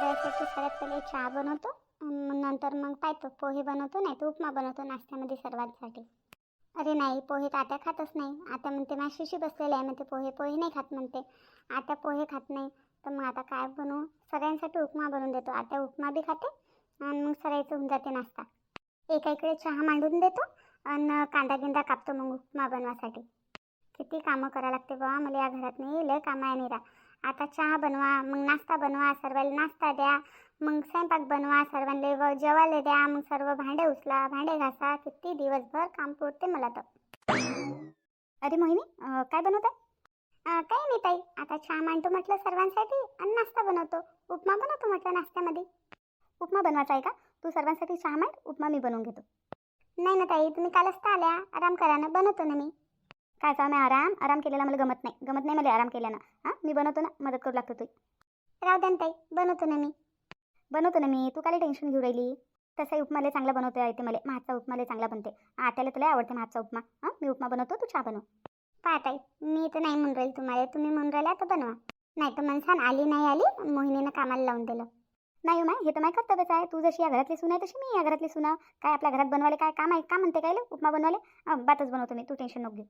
करायसाठी सर्वात पहिले चहा बनवतो. मग नंतर मग पाहतो पोहे बनवतो नाही तर उपमा बनवतो नाश्त्यामध्ये सर्वांसाठी. अरे नाही पोहे तर आता खातच नाही. आता म्हणते माशीशी बसलेले आहे म्हणते पोहे पोहे नाही खात म्हणते. आता पोहे खात नाही. तर मग आता काय बनवू? सगळ्यांसाठी उपमा बनवून देतो. आता उपमा बी खाते आणि मग सगळ्याचं होऊन जाते नाश्ता. एका इकडे चहा मांडून देतो आणि कांदा गिंदा कापतो मग उपमा बनवासाठी. किती कामं करावं लागते बाबा मला या घरात नाही लय कामं आहे निरा आता चहा बनवा मग नाश्ता बनवा सर्वांना नाश्ता द्या मग स्वयंपाक बनवा सर्वांना व- जेवायला द्या मग सर्व भांडे उचला भांडे घासा किती दिवसभर काम पुरते मला तर. अरे मोहिनी काय बनवत आहे काही नाही ताई आता चहा मांडतो म्हटलं सर्वांसाठी आणि नाश्ता बनवतो. उपमा बनवतो म्हटलं नाश्त्यामध्ये. उपमा बनवायचा आहे का? तू सर्वांसाठी चहा मांड उपमा मी बनवून घेतो. नाही ना ताई तुम्ही कालच तर आल्या आराम करा ना बनवतो ना मी. काय काम आहे? आराम? आराम केलेला मला गमत नाही. गमत नाही मला आराम केल्यानं. हां? मी बनवतो ना? मदत करू लागतो तू राहू द्या ना ताई. बनवतो ना मी. बनवतो ना मी. तू काय टेन्शन घेऊ राहिली? तसाही उपमाले चांगला बनवता येते मला. माझा उपमाले चांगला बनते. आत्याला तुला आवडते माझा उपमा. हां? मी उपमा बनवतो तू चहा बनव. पहा ताई मी तर नाही म्हणून राहील तुम्हाला. तुम्ही म्हणून राहिला तर बनवा. नाही तर मनसान आली नाही आली मोहिनीनं कामाला लावून दिलं. नाही माय हे तर माझं कर्तव्यच आहे. तू जशी या घरातली सून आहे तशी मी या घरातली सुना. काय आपल्या घरात बनवायला काय काम आहे? का म्हणते काय उपमा बनवायला? अं, बातच बनवतो मी. तू टेन्शन नको घेऊ.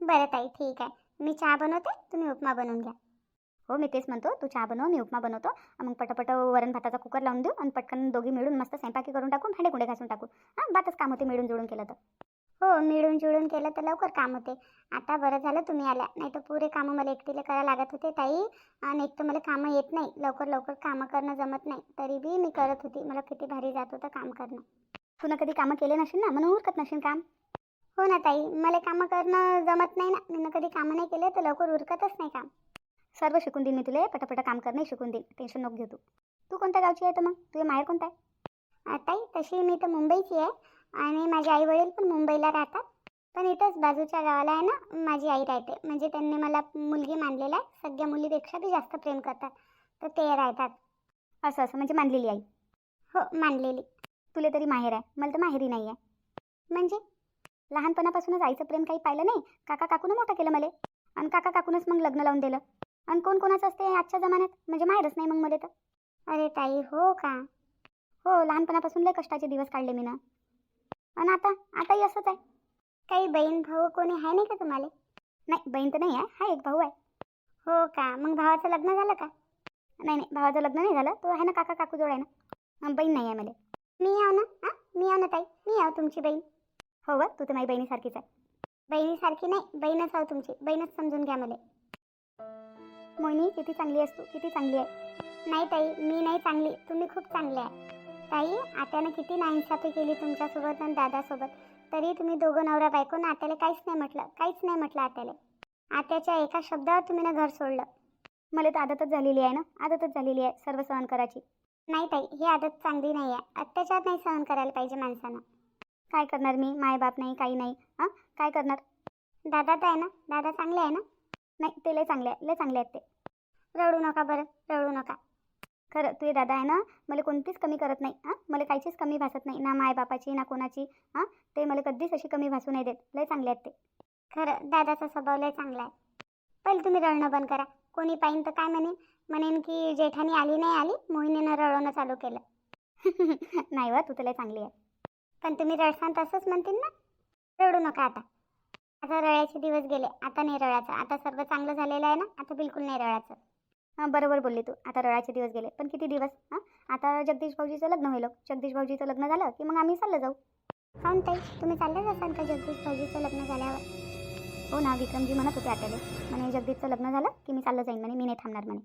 बरं ताई ठीक आहे. मी चहा बनवते तुम्ही उपमा बनवून घ्या. हो मी तेच म्हणतो तू चहा बनव मी उपमा बनवतो. मग पटापट वरण भाताचा कुकर लावून देऊ आणि पटकन दोघी मिळून मस्त स्वयंपाकी करून टाकून भांडे कुंडे घासून टाकू. हां बातच काम होते मिळून जुळून केलं तर. हो मिळून जुळून केलं तर लवकर काम होते. आता बरं झालं तुम्ही आल्या. नाही तर पुरे कामं मला एकटीला करायला लागत होते ताई. आणि एक तर मला कामं येत नाही. लवकर लवकर कामं करणं जमत नाही. तरी बी मी करत होती. मला किती भारी जात होतं काम करणं. तू ना कधी कामं केले नसेल ना म्हणून उरकत नसेल काम. हो ना ताई मला कामं करणं जमत नाही ना. मी कधी कामं नाही केले तर लवकर उरकतच नाही काम. सर्व शिकून देईन मी तुला पटापट काम करणं शिकून देईन टेन्शन नको घेऊ तू. तू कोणत्या गावची आहे तर मग? तुझे माहेर कोणता आहे? ताई तशी मी तर मुंबईची आहे आणि माझे आई वडील पण मुंबईला राहतात. पण इथंच बाजूच्या गावाला आहे ना माझी आई राहते. म्हणजे त्यांनी मला मुलगी मानलेला आहे. सगळ्या मुलीपेक्षा बी जास्त प्रेम करतात. तर ते राहतात. असं असं. म्हणजे मानलेली आई. हो मानलेली. तुला तरी माहेर आहे. मला तर माहेरी नाही आहे. म्हणजे? लहानपणापासूनच आईचं प्रेम काही पाहिलं नाही? काका काकूनं मोठं केलं मला? आणि काका काकूनच मग लग्न लावून दिलं. आणि कोण कोणाचं असते आजच्या जमान्यात? म्हणजे माहेरच नाही मग मला तर. अरे ताई हो का? हो लहानपणापासून लय कष्टाचे दिवस काढले मी ना आणि आता? आताही असंच आहे. काही बहीण भाऊ कोणी आहे नाही का तुम्हाला? नाही बहीण तर नाही आहे. हा एक भाऊ आहे. हो का? मग भावाचं लग्न झालं का? नाही नाही भावाचं लग्न नाही झालं. तो आहे ना काका काकू जोड आहे ना? बहीण नाही आहे मला. मी आव ना? हां मी आव ना ताई? मी आव तुमची बहीण. हो व तू तर माझी बहिणीसारखीच आहे. बहिणीसारखी नाही बहीणच आहो तुमची बहीणच समजून घ्या मला. मोहिनी किती चांगली आहेस तू किती चांगली आहे. नाही ताई मी नाही चांगली तुम्ही खूप चांगले आहे. ताई आत्यानं किती नाइंसाफी केली तुमच्यासोबत आणि दादासोबत. तरी तुम्ही दोघं नवरा बायको ना आत्याला काहीच नाही म्हटलं काहीच नाही म्हटलं आत्याला. आत्याच्या एका शब्दावर तुम्ही ना घर सोडलं. मला तर आदतच झालेली आहे ना आदतच झालेली आहे सर्व सहन करायची. नाही ताई ही आदत चांगली नाही आहे. अत्याचार नाही सहन करायला पाहिजे माणसानं. काय करणार मी? मायबाप नाही काही नाही. हां? काय करणार? दादा तर आहे ना? दादा चांगले आहे ना? नाही ते लय चांगले आहे. लय चांगले आहेत ते. रडू नका बरं. रडू नका. खरं तुझे दादा आहे ना मला कोणतीच कमी करत नाही. हां? मला काहीचीच कमी भासत नाही. ना मायबापाची ना कोणाची. हां? ते मला कधीच अशी कमी भासू नाही देत. लय चांगले आहेत ते. खरं दादाचा स्वभाव लय चांगला आहे. पहिले तुम्ही रडणं बंद करा. कोणी पाहिन तर काय म्हणेन? म्हणेन की जेठानी आली नाही आली मोहिनीनं रडवणं चालू केलं. नाही वा तू तर लय चांगली आहे. पण तुम्ही रडसान तसंच म्हणतील ना? रडू नका आता. आता रळ्याचे दिवस गेले आता नाही रळायचं आता सर्व चांगलं झालेलं आहे ना? आता बिलकुल नाही रळायचं हां बरोबर बोलली तू. आता रळाचे दिवस गेले. पण किती दिवस? हां? आता जगदीश भाऊजीचं लग्न होईल जगदीश भाऊजीचं लग्न झालं की मग आम्ही चाललं जाऊ. काऊन ताई. तुम्ही चाललेच असाल का जगदीश भाऊजीचं लग्न झाल्यावर? हो ना विक्रमजी म्हणत होते आत्याले. म्हणे जगदीशचं लग्न झालं की मी चाललं जाईन म्हणे. मी नाही थांबणार म्हणे.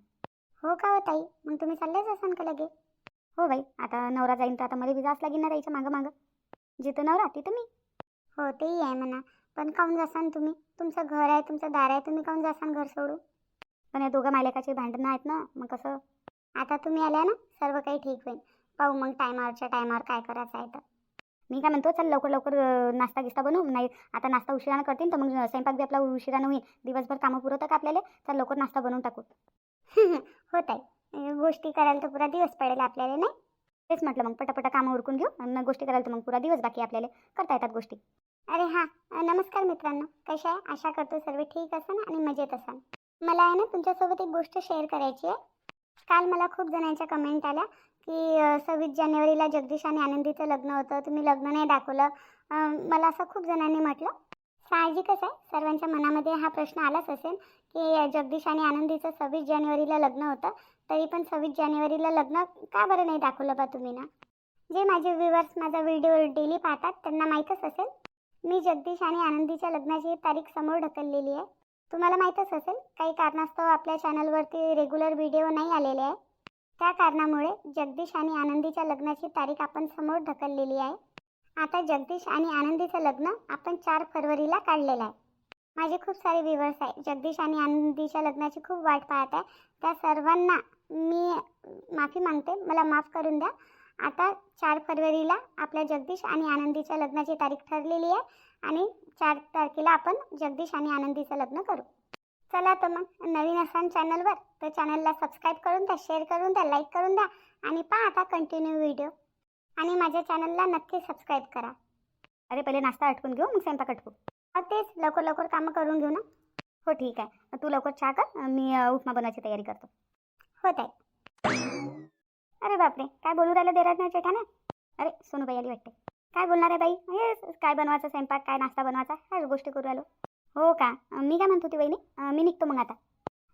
हो का हो ताई? मग तुम्ही चाललेच असाल का लगे? हो बाई. आता नवरा जाईन तर आता मला बी जास लागेल ना राहायचं मागं मागं? जिथं नवरा तिथं मी. हो तेही आहे म्हणा. पण काऊन जासान तुम्ही? तुमचं घर आहे तुमचं दार आहे तुम्ही काऊन जासान घर सोडून? पण या दोघं मालकाची भांडणं आहेत ना मग कसं? आता तुम्ही आल्या ना सर्व काही ठीक होईल. पाहू मग टायमावरच्या टायमावर काय करायचं आहे तर. मी काय म्हणतो चल लवकर लवकर नाश्ता गिस्ता बनवू. नाही आता नाश्ता उशिरानं करतील तर मग स्वयंपाक बी आपला उशिरानं होईल. दिवसभर कामं पुरवतं का आपल्याला तर लवकर नाश्ता बनवून टाकू. होत आहे गोष्टी करायला तर पुरा दिवस पडेल आपल्याला नाही? तेच म्हटलं मग पटापटा कामं उरकून घेऊ मग गोष्टी करायला तर मग पुरा दिवस बाकी आपल्याला. करता येतात गोष्टी. अरे हां नमस्कार मित्रांनो. कशा आहे? आशा करतो सर्व ठीक असाल आणि मजेत असाल मला आहे ना तुमच्यासोबत एक गोष्ट शेअर करायची आहे. काल मला खूप जणांच्या कमेंट आल्या की सव्वीस जानेवारीला जगदीश आणि आनंदीचं लग्न होतं तुम्ही लग्न नाही दाखवलं. मला असं खूप जणांनी म्हटलं साहजिकच आहे. सर्वांच्या मनामध्ये हा प्रश्न आलाच असेल की जगदीश आणि आनंदीचं सव्वीस जानेवारीला लग्न होतं. तरी पण सव्वीस जानेवारीला लग्न का बरं नाही दाखवलं बा तुम्ही ना? जे माझे व्ह्युअर्स माझा व्हिडिओ डेली पाहतात त्यांना माहीतच असेल मी जगदीश आणि आनंदीच्या लग्नाची तारीख समोर ढकललेली आहे. तुम्हाला माहीतच असेल काही कारणास्तव आपल्या चॅनलवरती रेग्युलर व्हिडिओ नाही आलेले आहे. त्या कारणामुळे जगदीश आणि आनंदीच्या लग्नाची तारीख आपण समोर ढकललेली आहे. आता जगदीश आणि आनंदीचं लग्न आपण चार फरवरीला काढलेलं आहे. माझे खूप सारे व्हिवर्स आहे जगदीश आणि आनंदीच्या लग्नाची खूप वाट पाहत आहे. त्या सर्वांना मी माफी मागते मला माफ करून द्या. आता चार फरवरीला आपल्या जगदीश आणि आनंदीच्या लग्नाची तारीख ठरलेली आहे आणि चार तारखेला आपण जगदीश आणि आनंदीचं लग्न करू. चला तर मग नवीन असाल चॅनलवर तर चॅनलला सबस्क्राईब करून द्या शेअर करून द्या लाईक करून द्या आणि पहा आता कंटिन्यू व्हिडिओ. आणि माझ्या चॅनलला नक्की सबस्क्राईब करा. अरे पहिले नाश्ता अटकून घेऊ मग स्वयंपाक आटकू हा हो, तेच लवकर लवकर कामं करून घेऊ ना. हो ठीक आहे. तू लवकर चहा कर मी उपमा बनवायची तयारी करतो. होत आहे. अरे बापरे काय बोलू राहिलं देराज नाही जेठाना? अरे सोनूबाई आली वाटते. काय बोलणार आहे बाई? हे काय बनवायचं स्वयंपाक? काय नाश्ता बनवायचा? ह्याच गोष्टी करू राहिलो. हो का? मी काय म्हणत होती बहिणी मी निघतो मग आता.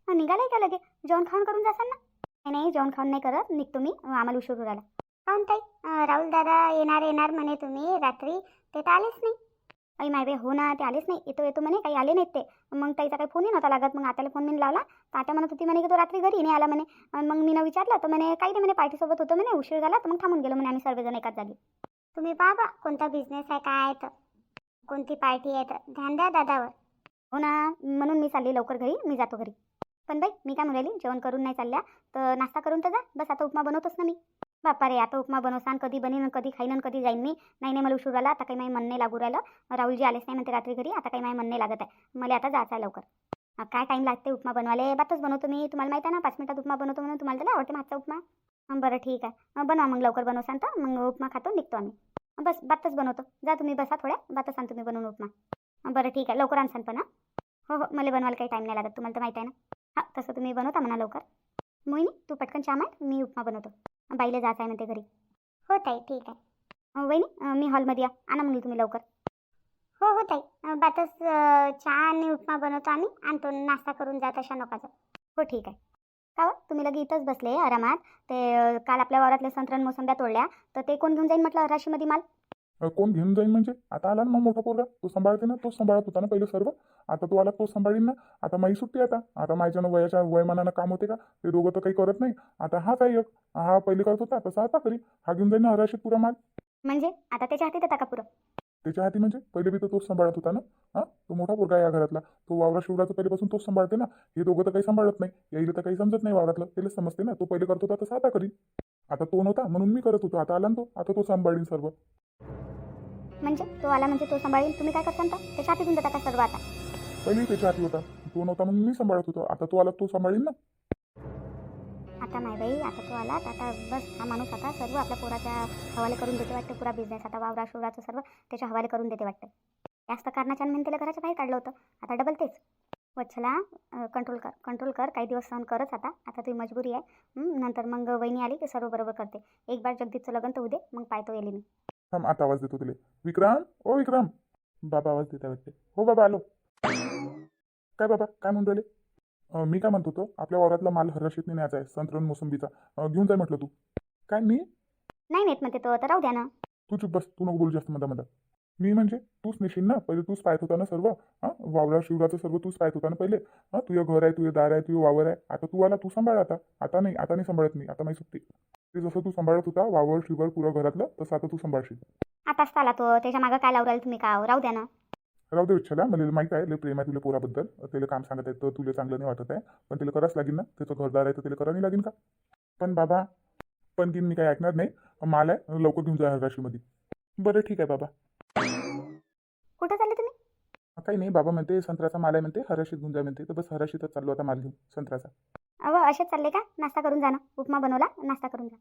निघालाय का लगे? जेवण खाऊन करून जासाल ना? नाही नाही जेवण खाऊन नाही करत. निघतो मी. आम्हाला उशीर उराला राहिला. काऊन ताई राहुल दादा येणार येणार म्हणे तुम्ही रात्री. ते तर आलेच नाही. आई माय बाई हो ना ते आलेच नाही. येतो येतो म्हणे काही आले नाहीत ते. मग ताईचा काही फोनही नव्हता लागत. मग आत्याला फोन मी लावला. तर आता म्हणत होती म्हणे की तो रात्री घरी नाही आला म्हणे. मग मी विचारलं तर म्हणे काही नाही म्हणे पार्टीसोबत होतं म्हणे उशीर झाला तर मग थांबून गेलो म्हणे आम्ही सर्वजण एकाच जागी. तुम्ही पहा कोणता बिझनेस आहे काय तर. कोणती पार्टी आहे तर. ध्यान द्या दादावर. हो ना म्हणून मी चालली लवकर घरी मी जातो घरी. पण बाई मी काय म्हणाली जेवण करून नाही चालल्या तर नाश्ता करून तर जा. बस आता उपमा बनवतोच ना मी. बापा रे आता उपमा बनवसान कधी बनीन कधी खाईन कधी जाईन मी. नाही नाही मला उशीर आला आता काही माझी मन नाही लागू राहिलं. राहुलजी आलेच नाही म्हणते रात्री घरी. आता काही माझी मन नाही लागत आहे. मला आता जायचं आहे लवकर. काय टाईम लागते उपमा बनवायला? बातच बनवतो मी. तुम्हाला माहिती आहे ना पाच मिनिटात उपमा बनवतो म्हणून तुम्हाला त्याला आवडते माझा उपमा. बरं ठीक आहे. बनवा मग लवकर बनवसान तर. मग उपमा खातो निघतो आम्ही. बस बातच बनवतो. जा तुम्ही बसा थोड्या. बातच आण तुम्ही बनवून उपमा. बरं ठीक आहे. लवकर आणसान पण हो. हो मला बनवायला काही टाईम नाही लागत. तुम्हाला तर माहिती आहे ना. हां तसं तुम्ही बनवता म्हणा लवकर. मोहिनी तू पटकन चहा मांड मी उपमा बनवतो. बाईला जायचं आहे म्हणते घरी. हो ताई ठीक आहे. वहिनी मी हॉलमध्ये या. आणा मग तुम्ही लवकर. हो हो ताई. बातच चहा आणि उपमा बनवतो आम्ही. आणतो नाश्ता करून जात अशा नकाचं हो ठीक आहे. का हो? तुम्ही लगे इथंच बसले आरामात. ते काल आपल्या वावरातल्या संत्रण मोसंब्या तोडल्या. तर ते कोण घेऊन जाईन म्हटलं? राशीमध्ये माल? अ, कोण घेऊन जाईल म्हणजे? आता आला ना मग मोठा पोरगा. तो सांभाळते ना तोच सांभाळत होता ना पहिले सर्व. आता तो आला तोच सांभाळीन ना. आता माई सुट्टी आता. आता माईच्या वयाच्या वयमानानं काम होते का? ते दोघं तर काही करत नाही. आता हा काय एक. हा पहिले करत होता तसा आता करी हा घेऊन जाईल ना हराशीत पुरा माल म्हणजे? आता त्याच्या हाती देता का पुरं? त्याच्या हाती म्हणजे? पहिले बी तर तोच सांभाळत होता ना. हा? तो मोठा पोरगा आहे या घरातला. तो वावरा शिवराचं पहिल्यापासून तोच सांभाळते ना. हे दोघं तर काही सांभाळत नाही. यायला तर काही समजत नाही वावरातलं. त्याला समजते ना. तो पहिले करत होता तसा आता करी आता तो नव्हता म्हणून मी करत होतो. आता आला ना तो. आता तो सांभाळीन सर्व. म्हणजे तो आला म्हणजे तो सांभाळीन. तुम्ही काय करता त्याच्या हाती देऊन देता का सर्व आता? पहिले त्याच्या हाती होता तो नव्हता म्हणून मी सांभाळत होतो. आता तो आला तो सांभाळीन ना. आता नाही बाई आता तो आला. आता बस हा माणूस आता सर्व आपल्या पोराच्या हवाले करून देते वाटते. पुरा बिझनेस आता वावरा शिवराचं सर्व त्याच्या हवाले करून देते वाटते. जास्त कारणाच्या म्हणून त्याला घराच्या बाहेर काढलं होतं. आता डबल तेच. वच्छला कंट्रोल कर कंट्रोल कर. काही दिवस सहन करच आता. आता तुझी मजबुरी आहे. नंतर मग वहिनी आली की सर्व बरोबर करते. एक बार जगदीशचं लग्न तर उदे मग पाहतो येईल मी. थांब आता आवाज देतो तुले. विक्रम ओ विक्रम बाबा आवाज देता वाटते हो बाबा आलो. काय बाबा काय म्हणून राहिले? अं, मी काय म्हणतो होतो आपल्या वावरातला माल हर्षितने न्यायचा आहे संत्रण मोसंबीचा. घेऊन जाय म्हटलं तू. काय मी? नाही नेत म्हणते तो तर राहू द्या ना. तू चुप बस तू नको बोलू जास्त मधा मधा. मी म्हणजे तूच नेशील ना पहिले तूच पाहत होता ना सर्व? हां? वावरा शिवराचं सर्व तूच पाहत होता ना पहिले? हां? तुझं घर आहे तुझं दार आहे तुझं वावर आहे. आता तू आला तू सांभाळ आता. आता नाही आता नाही सांभाळत मी. आता माझी सुट्टी. ते जसं तू सांभाळत होता वावर शिवर पुरं घरातलं तसं आता तू सांभाळशील. आताच आला तो. त्याच्या मागं काय लावू राहिले तुम्ही का? राहू द्या ना. राहू दे विच्छला मला माहिती आहे प्रेम आहे तुला पोराबद्दल. त्याला काम सांगत आहे तर तुला चांगलं नाही वाटत आहे. पण तिला करावंच लागेल ना. त्याचं घरदार आहे तर तिला करावं नाही लागेल का? पण बाबा पण की मी काही ऐकणार नाही. माल आहे लवकर घेऊन जा राशीमध्ये बरं ठीक आहे बाबा. काही नाही. बाबा म्हणते संत्र्याचा माल आहे म्हणते हराशीत घेऊन जा म्हणते. तर बस हराशीतच चाललो आता माल घेऊन संत्र्याचा. अव असेच चालले का? नाश्ता करून जा ना. उपमा बनवला नाश्ता करून जा.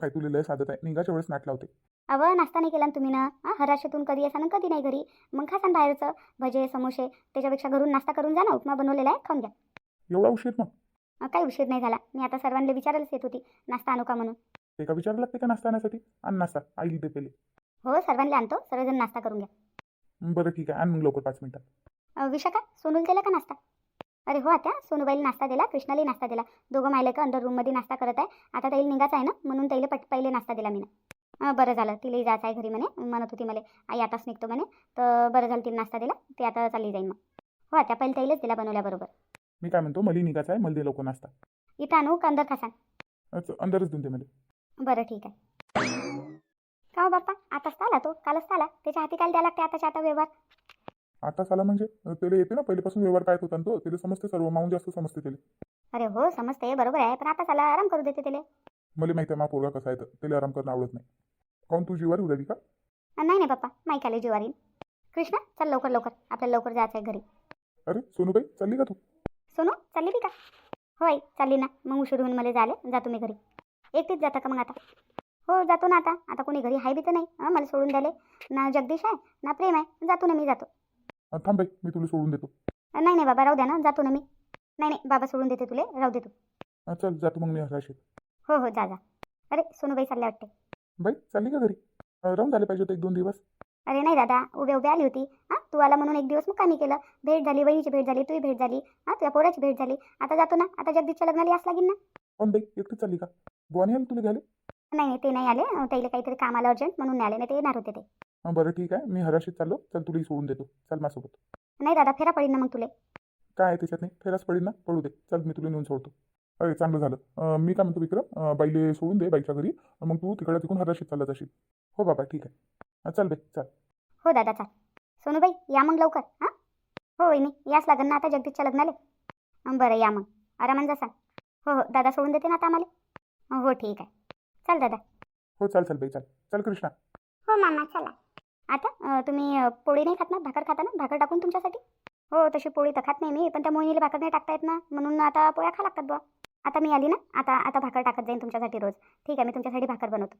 काय तुला लय साधत आहे निघाच्या वेळेस नाट लावते. अव नाश्ता नाही केला ना तुम्ही ना? हां हराशातून कधी असा ना कधी नाही घरी? मग खासान बाहेरचं. भजे समोसे त्याच्यापेक्षा घरून नाश्ता करून जा ना. उपमा बनवलेला आहे खाऊन घ्या. एवढा उशीर मग? अं, काही उशीर नाही झाला. मी आता सर्वांना विचारायलाच येत होती. नाश्ता आणू का म्हणून? ते का विचारायला लागते का नाश्ता आणण्यासाठी? आण नाश्ता. आई दे पहिले. हो सर्वांना आणतो. सर्वजण नाश्ता करून घ्या. बरं ठीक आहे. आण मग लवकर पाच मिनिटात. विशाखा सोनूला दिला का नाश्ता? अरे हो आता सोनूबाईला नाश्ता दिला कृष्णाला नाश्ता दिला. दोघं मायले का अंडर रूममध्ये नाश्ता करत आहे. आता ताईल निघायचं आहे ना म्हणून ताईला पट पहिले नाश्ता दिला मी ना बरं झालं तिलाही जायचं आहे घरी म्हणे. म्हणत होती मला आई आताच निघतो म्हणे. तर बरं झालं तिला नाश्ता दिला ते आता चालली जाईन मग. हो आता पहिले ताईलाच दिला बनवल्याबरोबर. मी काय म्हणतो मला निघायचं आहे मला दे लवकर नाश्ता. इथं आणू का अंदर खासान? अच्छा, अंदरच देऊन दे मला. बरं ठीक आहे. का हो बाप्पा? आताच आला तो. कालच आला. त्याच्या हाती काय द्यायला लागते आताच्या आता व्यवहार. आता साला म्हणजे? त्याला येते ना? पहिल्यापासून व्यवहार काय होता ना तो? त्याला समजते सर्व. माऊन जास्त समजते त्याला. अरे हो समजते. बरोबर आहे. पण आता चला आराम करू देते त्याला. मला माहिती आहे मा पोरगा कसा आहे तर. त्याला आराम करणं आवडत नाही. काऊन तू जीवार उराली का? नाही नाही पप्पा माईक आले जीवारी कृष्णा चल लवकर लवकर. आपल्याला लवकर जायचं आहे घरी. अरे सोनूबाई चालली का तू? सोनू चालली बी का? होय चालली ना. मग उशीर होऊन मला झाले. जातो मी घरी. एकटीच जाता का मग आता? हो जातो ना आता. आता कोणी घरी आहे बी तर नाही. हं, मला सोडून द्याले ना जगदीश आहे ना प्रेम आहे. जातो ना मी जातो. अं, थांब बाई मी तुला सोडून देतो. नाही नाही बाबा राहू द्या ना. जातो ना मी. नाही नाही बाबा सोडून देते तुले. राहू दे तू. अं, चल जातो मग मी हराशी हो हो जा जा. अरे सोनूबाई चालल्या वाटते. बाई चालली का घरी? अं, राहून झाले पाहिजे होते एक दोन दिवस. अरे नाही दादा. उभे उभे आली होती. हां तू आला म्हणून एक दिवस मुक्कामी केलं. भेट झाली वहिनीची भेट झाली तुझी भेट झाली. हां तुझ्या पोराची भेट झाली. आता जातो ना. आता जगदीशच्या लग्नाला यास लागेल ना. कोण बाई एकटीच चालली का? बुवानी आली तुला घ्यायला? नाही ते नाही आले. त्याला काहीतरी काम आलं अर्जंट म्हणून नाही आले नाही ते येणार होते ते. हां बरं ठीक आहे. मी हराशीत चाललो. चल तुलाही सोडून देतो. चल माझ्यासोबत. नाही दादा फेरा पडेल ना मग तुले. काय आहे त्याच्यात नाही? फेराच पडेल ना? पडू दे. चल मी तुला नेऊन सोडतो. अरे चांगलं झालं. अं, मी काय म्हणतो विक्रम? अं, बाईले सोडून दे बाईच्या घरी. मग तू तिकडं तिकडून हराशीत चालत जाशील. हो बाबा ठीक आहे. अं, चल बाई चल. हो दादा चाल. सोनूबाई या मग लवकर हां? हो वहिनी याच लागेल ना आता जगदीशच्या लग्नाले? अं, बरं या मग. आरामान जा सांग हो हो दादा सोडून देते ना आता आम्हाला? हो ठीक आहे. चल दादा. हो चल चल बाई चल. चल कृष्णा. हो मामा चला. आता अं, तुम्ही अं, पोळी नाही खात ना? भाकर खाता ना? भाकर टाकून तुमच्यासाठी? हो तशी पोळी तर खात नाही मी पण त्या मोहिनीला भाकर नाही टाकता येत ना? म्हणून आता पोळ्या खा लागतात बुवा. आता मी आली ना? आता आता भाकर टाकत जाईन तुमच्यासाठी रोज. ठीक आहे मी तुमच्यासाठी भाकर बनवतो.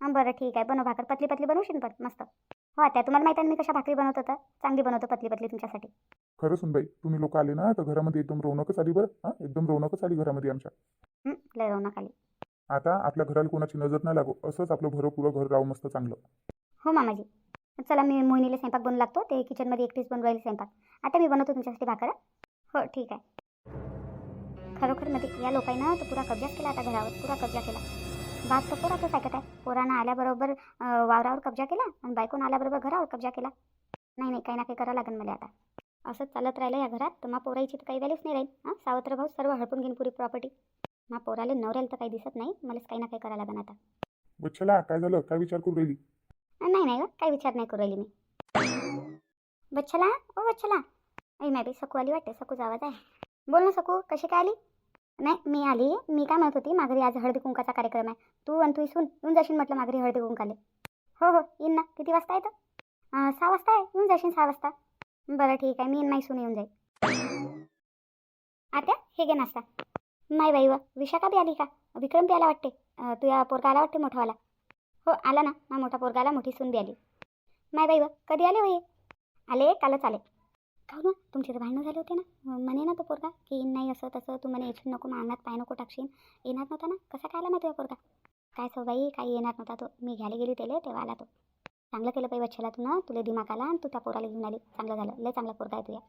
हां बरं ठीक आहे. बनव भाकर. पतली पतली बनवशील पण? मस्त. हो आता तुम्हाला माहिती आहे ना मी कशा भाकरी बनवत होतं? चांगली बनवतो पतली पतली तुमच्यासाठी. खरं सुन बाई तुम्ही लोक आले ना तर घरामध्ये एकदम रौनकच आली बरं. हां एकदम रौनकच आली घरामध्ये आमच्या. हं, लय रौनक आली. आता आपल्या घराला कोणाची नजर न लागो असंच आपलं भरपूर घर राहू मस्त चांगलं. हो मामाजी. चला मी मोहिनीला स्वयंपाक बनवू लागतो ते किचनमध्ये एकटीच बनवू राहील स्वयंपाक. आता मी बनवतो तुमच्यासाठी भाकर. हो ठीक आहे. खरोखरमध्ये या लोकांना तर पुरा कब्जा केला आता घरावर पुरा कब्जा केला. बाप तर पोरातच ऐकत आहे पोरानं आल्याबरोबर वावरावर कब्जा केला आणि बायकोनं आल्याबरोबर घरावर कब्जा केला? नाही नाही काही ना काही करावं लागेल मला आता. असंच चालत राहिलं या घरात तर मग पोराईची तर काही व्हॅल्यूच नाही राहील हां? सावत्र भाऊ सर्व हडपून घेईन पुरी प्रॉपर्टी मा पोराले नवऱ्याला तर काही दिसत नाही मलाच काही ना काही करावं लागेल आता. बच्छला काय झालं? काय विचार करू राहिली? नाही नाही गं काही विचार नाही करू राहिली मी. बच्छला ओ बच्छला ऐ मॅबी सकू आली वाटते सकूचा आवाज आहे. बोल ना सकू कशी काय आली? नाही मी आली मी काय म्हणत होती माघारी आज हळदी कुंकाचा कार्यक्रम आहे. तू आणि तू इसून येऊन जाशील म्हटलं माघारी हळदी कुंकाले. हो हो येईन ना. किती वाजता येतं सहा वाजता आहे येऊन जाशील सहा वाजता. बरं ठीक आहे मी आणि माईसून येऊन जाईल. आता हे घे नाश्ता. माय बाई व विशाखा बी आली का? विक्रम बी आला वाटते. अं, तुझ्या पोरगा आला वाटते मोठावाला. हो आला ना. हा मोठा पोरगा आला मोठी सून बी आली. माय बाई व कधी आले हो वय आले कालच आले. खाऊ ना तुमचे तर भांडणं झाले होते ना. म्हणे ना तो पोरगा की नाही असं तसं तू म्हणे येशील नको अंगणात पाय नको टाकशीन येणार नव्हता ना? कसा काय आला मग तुझ्या पोरगा? काय सो बाई काही येणार नव्हता तो. मी घ्यायला गेली त्याला तेव्हा आला तो. चांगलं केलं पाहिजे बच्चेला तू ना तुला दिमाग आला आणि तू त्या पोराला घेऊन आली. चांगलं झालं. लय चांगला पोरगा आहे तुझ्या.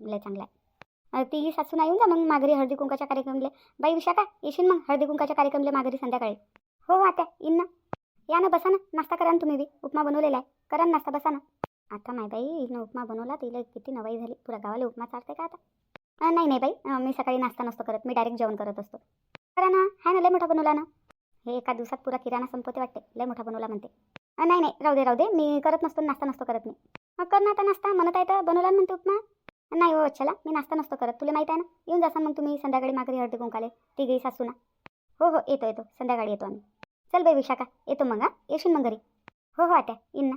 लय चांगला आहे. ती सासून येऊन जा मग माघारी हळदी कुंकाच्या कार्यक्रमले. बाई विशाखा येशील मग हळदी कुंकाच्या कार्यक्रमले माघारी संध्याकाळी. हो, हो आता येईन ना. या ना बसा ना. नाश्ता करा ना तुम्ही बी. उपमा बनवलेला आहे. करा ना नाश्ता बसा ना. आता माय बाई हिनं उपमा बनवला तिला किती नवाई झाली. पुरा गावाला उपमा चालते का आता? नाही नाही बाई. मी सकाळी नाश्ता नसतो करत. मी डायरेक्ट जेवण करत असतो. करा ना. हाय ना लय मोठा बनवला ना. हे एका दिवसात पुरा किराणा संपवते वाटते. लय मोठा बनवला म्हणते. नाही नाही. राहू दे राहू दे. मी करत नसतो नाश्ता नसतो करत मी. मग कर ना आता नाश्ता. म्हणत आहे तर बनवला ना म्हणते उपमा. नाही हो अच्छाला मी नाश्ता नसतो करत. तुला माहीत आहे ना? येऊन जासान मग तुम्ही संध्याकाळी माघारी हळदी कुंकाले. तिघी सासू ना हो हो. येतो येतो. संध्याकाळी येतो आम्ही. चल बाई विशाखा. येतो मग हा? येशील मग घरी? हो हो आत्या. येईन ना.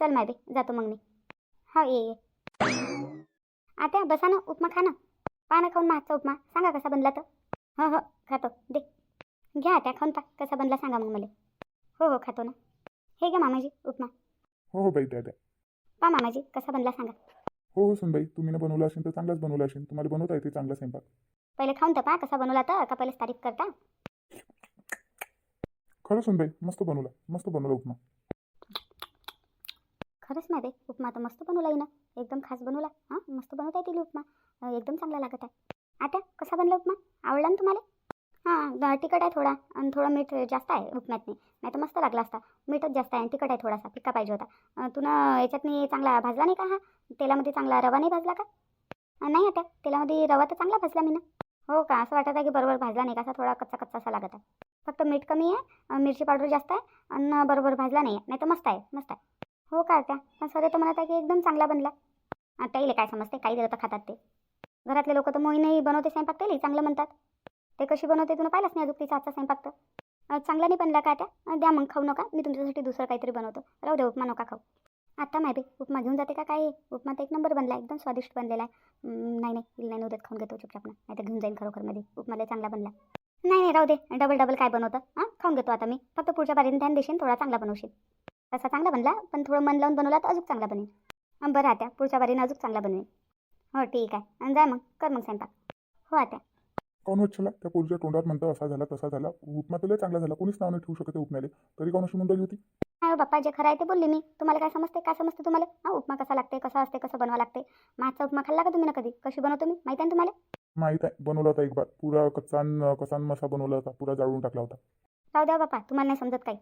चल माय बाई. जातो मग मी. हो ये ये. आत्या बसा ना. उपमा खा ना. पहा ना खाऊन मागचा उपमा. सांगा कसा बनला तर हो हो. खातो. दे. घ्या आत्या खाऊन पा कसा बनला सांगा मग मला. हो हो. खातो ना. हे घ्या मामाजी उपमा. हो हो बाई द्या पा मामाजी कसा बनला सांगा. हो हो सुनबाई तुम्ही ना बनवलं असेल तर चांगलाच बनवलं असेल. तुम्हाला बनवता येते चांगला स्वयंपाक. पहिले खाऊन तर पहा कसा बनवला तर का पहिलेच तारीफ करता? खरं सुनबाई मस्त बनवला मस्त बनवला उपमा. खरंच नाही उपमा तर मस्त बनवला ना एकदम खास बनवला. हां मस्त बनवता येतील उपमा. एकदम चांगला लागत आहे. आता कसा बनला उपमा? आवडला ना तुम्हाला? हां तिखट आहे थोडा आणि थोडं मीठ जास्त आहे उपम्यात नाही तर मस्त लागला असता. मीठच जास्त आहे आणि तिखट आहे थोडासा फिक्का पाहिजे होता. तुनं याच्यातनी चांगला भाजला नाही का हा? तेलामध्ये चांगला रवा नाही भाजला का? नाही आता. तेलामध्ये रवा तर चांगला भाजला मी ना. हो का? असं वाटत आहे की बरोबर भाजला नाही का? असा थोडा कच्चा कच्चा असा लागत आहे. फक्त मीठ कमी आहे मिरची पावडर जास्त आहे आणि बरोबर भाजला नाही आहे. नाही तर मस्त आहे मस्त आहे. हो का त्या पण सर तर म्हणत आहे की एकदम चांगला बनला. ताईले काय समजते? काही दिलं तर खातात ते. घरातले लोक तर मोहीनही बनवते स्वयंपाक त्याला चांगलं म्हणतात. ते कशी बनवते तुला पाहिलंच नाही अजून तिचा आजचा स्वयंपाक तर? चांगला नाही बनला का त्या द्या मग खाऊ नका. मी तुमच्यासाठी दुसरं काहीतरी बनवतो. राहू द्या उपमा नका खाऊ. आता माहिती उपमा घेऊन जाते का काय उपमा तर एक नंबर बनला एकदम स्वादिष्ट बनलेला आहे. नाही नाही नाही उद्यात खाऊन घेतो चुपचाप नाही तर घेऊन जाईन खरोखरमध्ये उपमा लय चांगला बनला. नाही नाही राहू दे. डबल डबल काय बनवतं? हां खाऊन घेतो आता मी. फक्त पुढच्या बारीने ध्यान देशील थोडा चांगला बनवशील. तसा चांगला बनला पण थोडं मन लावून बनवला तर अजून चांगला बनेल. बरं आत्या पुढच्या बारीनं अजून चांगला बनवेल हो ठीक आहे. आणि जा मग कर मग स्वयंपाक. हो आता काऊन वच्छला त्या पोरीच्या तोंडात म्हणतं असा झाला तसा झाला. उपमा तर लय चांगला झाला. कोणीच नाव नाही ठेवू शकत उपम्याले. तरी कोण अशी मुंडली होती? नाही हो बाप्पा जे खरं आहे ते बोलले मी. तुम्हाला काय समजते काय समजते तुम्हाला? हां उपमा कसा लागते कसा असते कसं बनवा लागते माझा उपमा खाल्ला का तुम्ही ना कधी? कशी बनवतो मी? माहिती आहे ना तुम्हाला? माहीत आहे. बनवला होता एक बार. पुरा कच्चान कसान मसा बनवला होता. पुरा जाळून टाकला होता. राहू द्या बाप्पा तुम्हाला नाही समजत काही.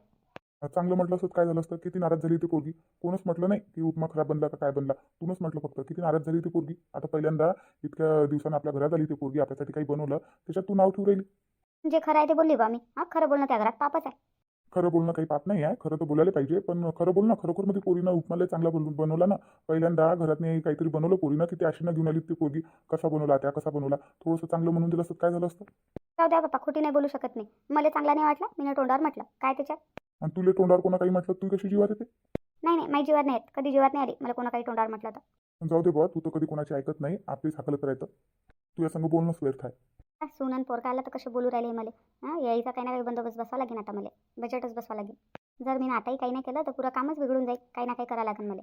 चांगलं म्हटलं असतं काय झालं असतं किती नाराज झाली ती पोरगी. कोणच म्हटलं नाही की उपमा खराब बनला का काय बनला. तूनच म्हटलं फक्त किती नाराज झाली ती पोरगी. आता पहिल्यांदा इतक्या दिवसानं आपल्या घरात आली ती पोरगी आपल्यासाठी काही बनवलं त्याच्यात तू नाव ठेवू राहिली. जे खरं आहे ते बोलली बा मी. हां खरं बोलणं त्या घरात पापच आहे. खरं बोलणं काही पाप नाही आहे खरं तर बोलायला पाहिजे पण खरं बोल ना खरोखरमध्ये पोरीनं उपमाला चांगला बनवला ना. पहिल्यांदा घरातने काहीतरी बनवलं पोरीनं की ती आशीनं घेऊन आली ती पोरगी. कसा बनवला त्या कसा बनवला थोडंसं चांगलं म्हणून दिलं असतं काय झालं असतं? राहू द्या बाप्पा खोटी नाही बोलू शकत नाही मला चांगला नाही वाटला मी तोंडावर म्हटलं. काय त्याच्यात? आणि तुले तोंडावर कोणा काही म्हटलं तू कशी जीवात येते? नाही नाही माझी जीवात नाही कधी जीवात नाही आली. मला कोणा काही तोंडावर म्हटलं तर. जाऊ दे बुवा तू तर कधी कोणाची ऐकत नाही. आपलीच हाकलत राहतं. तुझ्या संग बोलणंच व्यर्थ आहे हा, सून आणि पोरका आला तर कसे बोलू राहिले मला. हां यायचा काही ना काही बंदोबस्त बसवा लागेल आता मला. बजेटच बसवा लागेल. जर मी आताही काही नाही केलं तर पुरं कामच बिघडून जाईल. काही ना काही करावं लागेल मला.